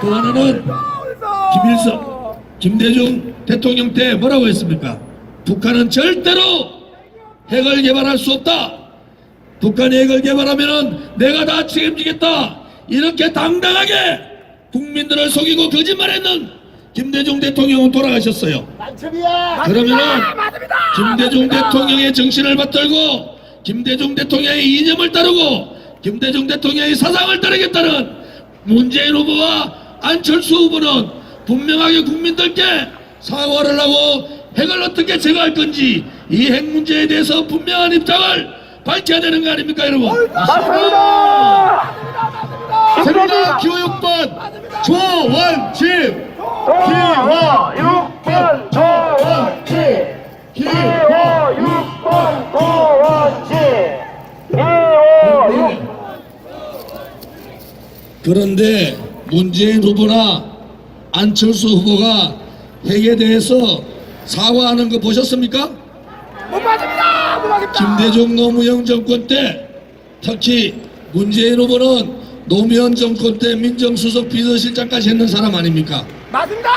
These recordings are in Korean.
또 하나는 김일성, 김대중 대통령 때 뭐라고 했습니까? 북한은 절대로 핵을 개발할 수 없다. 북한이 핵을 개발하면은 내가 다 책임지겠다. 이렇게 당당하게 국민들을 속이고 거짓말했는 김대중 대통령은 돌아가셨어요. 만첩이야. 그러면은 김대중 대통령의 정신을 받들고 김대중 대통령의 이념을 따르고 김대중 대통령의 사상을 따르겠다는 문재인 후보와 안철수 후보는 분명하게 국민들께 사과를 하고 핵을 어떻게 제거할 건지 이 핵 문제에 대해서 분명한 입장을 밝혀야 되는 거 아닙니까 여러분? 맞습니다. 새누리당 기호 6번 조원진 기호 6번 조원치. 기호 6번 조원치. 기호 6. 그런데 문재인 후보나 안철수 후보가 핵에 대해서 사과하는 거 보셨습니까? 못 맞습니다. 못 맞습니다. 김대중 노무현 정권 때 특히 문재인 후보는 노무현 정권 때 민정수석 비서실장까지 했는 사람 아닙니까? 맞습니다.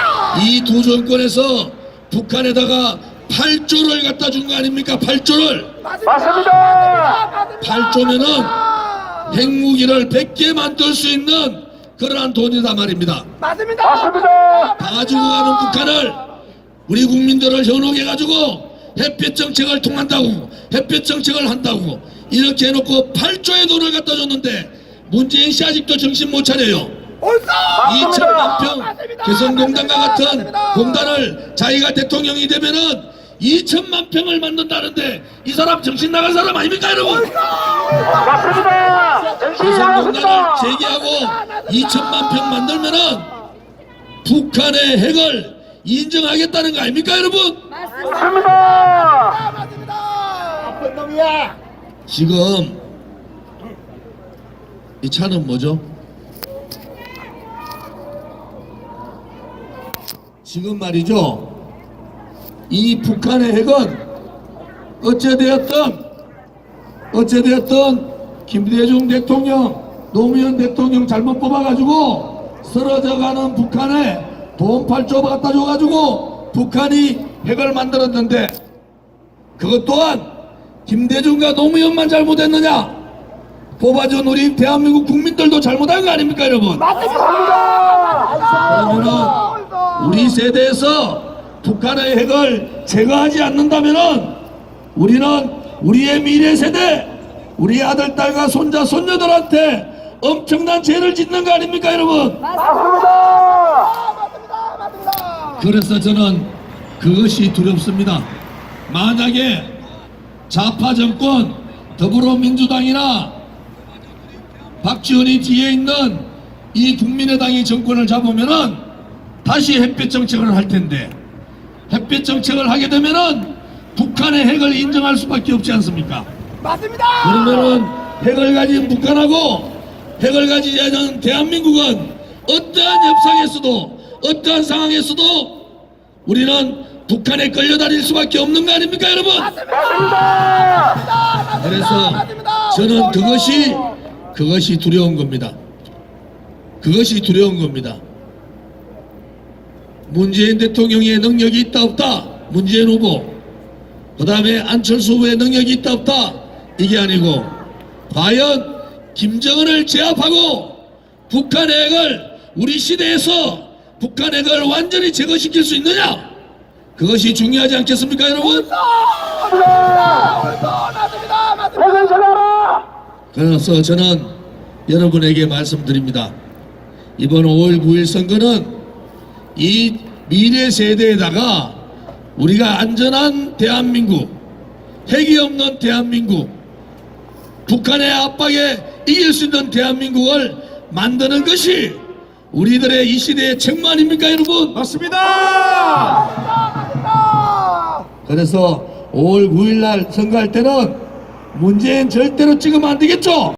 이 두 정권에서 북한에다가 8조를 갖다 준 거 아닙니까? 8조를 맞습니다. 8조면은 핵무기를 100개 만들 수 있는 그러한 돈이다 말입니다. 맞습니다. 맞습니다. 가지고 가는 북한을 우리 국민들을 현혹해 가지고 햇볕 정책을 통한다고 햇볕 정책을 한다고 이렇게 해놓고 8조의 돈을 갖다 줬는데 문재인 씨 아직도 정신 못 차려요. 옳소. 2천만 평 맞습니다. 개성공단과 같은 맞습니다. 공단을 자기가 대통령이 되면은 2천만 평을 만든다는데 이 사람 정신 나간 사람 아닙니까 여러분? 맞습니다. 개성공단을 재개하고 2천만 평 만들면은 북한의 핵을 인정하겠다는 거 아닙니까 여러분? 맞습니다. 맞습니다. 나쁜 놈이야. 지금 이 차는 뭐죠? 지금 말이죠. 이 북한의 핵은 어찌되었든 어찌되었든 김대중 대통령, 노무현 대통령 잘못 뽑아가지고 쓰러져가는 북한에 돈 8조 갖다 줘가지고 북한이 핵을 만들었는데 그것 또한 김대중과 노무현만 잘못했느냐? 뽑아준 우리 대한민국 국민들도 잘못한 거 아닙니까, 여러분? 맞습니다. 그러면은 우리 세대에서 북한의 핵을 제거하지 않는다면은 우리는 우리의 미래 세대, 우리 아들, 딸과 손자, 손녀들한테 엄청난 죄를 짓는 거 아닙니까, 여러분? 맞습니다. 맞습니다. 맞습니다. 그래서 저는 그것이 두렵습니다. 만약에 좌파 정권 더불어민주당이나 박지원이 뒤에 있는 이 국민의당이 정권을 잡으면은 다시 햇볕 정책을 할 텐데 햇볕 정책을 하게 되면은 북한의 핵을 인정할 수밖에 없지 않습니까? 맞습니다. 그러면은 핵을 가진 북한하고 핵을 가지지 않은 대한민국은 어떠한 협상에서도 어떠한 상황에서도 우리는 북한에 끌려다닐 수밖에 없는 거 아닙니까 여러분? 맞습니다. 그래서 맞습니다. 저는 그것이 그것이 두려운 겁니다. 그것이 두려운 겁니다. 문재인 대통령의 능력이 있다 없다 문재인 후보 그 다음에 안철수 후보의 능력이 있다 없다 이게 아니고 과연 김정은을 제압하고 북한 핵을 우리 시대에서 북한 핵을 완전히 제거시킬 수 있느냐 그것이 중요하지 않겠습니까 여러분. 그래서 저는 여러분에게 말씀드립니다. 이번 5월 9일 선거는 이 미래 세대에다가 우리가 안전한 대한민국, 핵이 없는 대한민국, 북한의 압박에 이길 수 있는 대한민국을 만드는 것이 우리들의 이 시대의 책무 아닙니까 여러분? 맞습니다. 그래서 5월 9일 날 선거할 때는 문재인 절대로 찍으면 안 되겠죠?